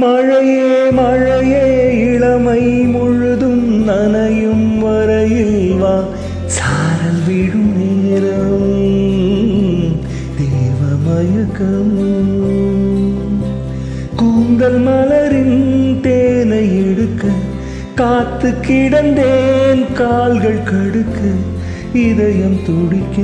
மழையே மழையே இளமை முழுதும் நனையும் வரையில் வா. சாரல் விழும் நேரம் தேவமயக்கம் கூந்தல் மலரின் தேனை எடுக்க காத்து கிடந்தேன் கால்கள் கடுக்க இதயம் துடிக்க.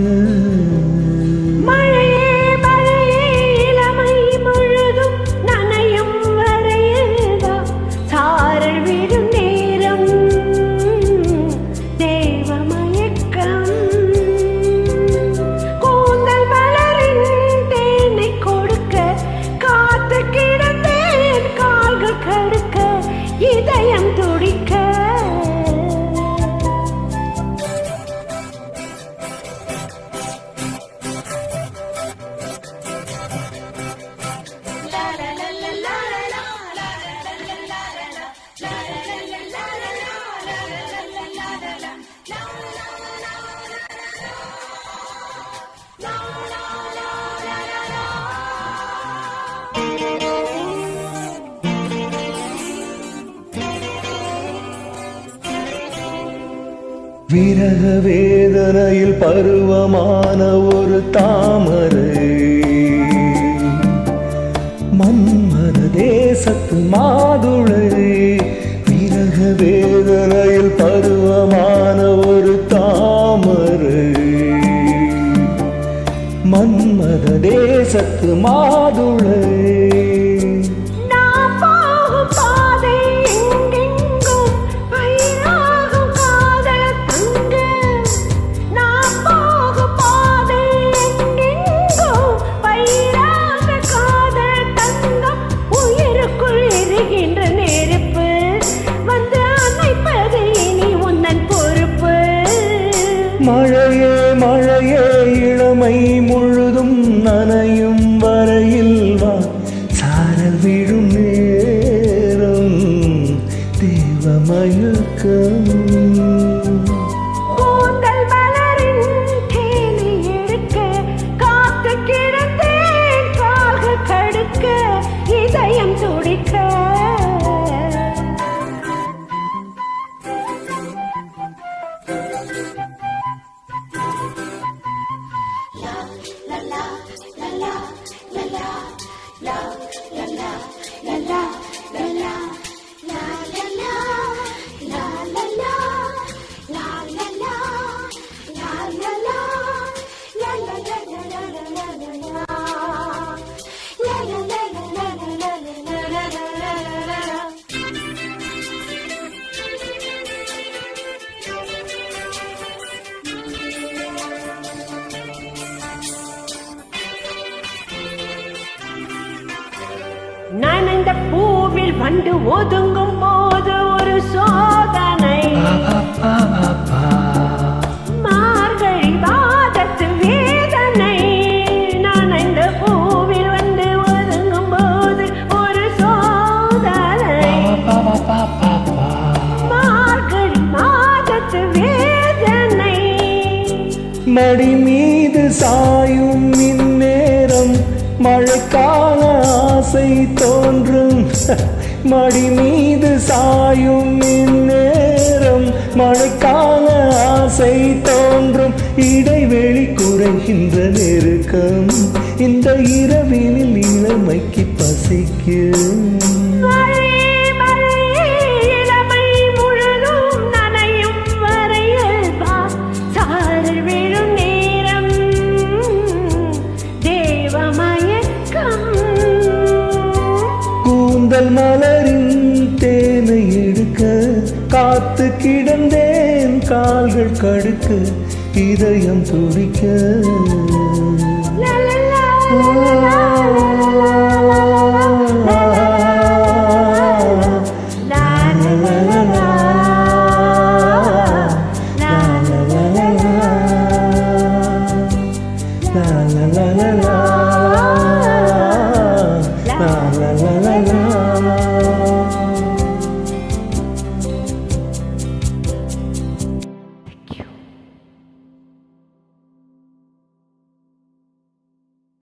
விரக வேதனையில் பருவமான ஒரு தாமரை. மன்மத தேசத்து மாதுளை விரக வேதனையில் பருவமான ஒரு தாமரை. மன்மத தேசத்து மாதுளை Thank. அந்த பூவில் வண்டு ஒதுங்கும் போது ஒரு சோதனை. மார்கழி மாதத்து வேதனை. நனைந்த பூவில் வந்து ஒதுங்கும் போது ஒரு சோதனை. மார்கழி மாதத்து வேதனை. மடி மீது சாயும் இந்நேரம். மழைக்கால ஆசை தோ மடி மீது சாயும் இந்நேரம். மழைக்கால ஆசை தோன்றும். இடைவெளி குறைகின்ற நெருக்கம். இந்த இரவினில் இளமைக்கு பசிக்கும். காத்து கிடந்தேன் கால்கள் கடுக்கு இதயம் துடிக்க.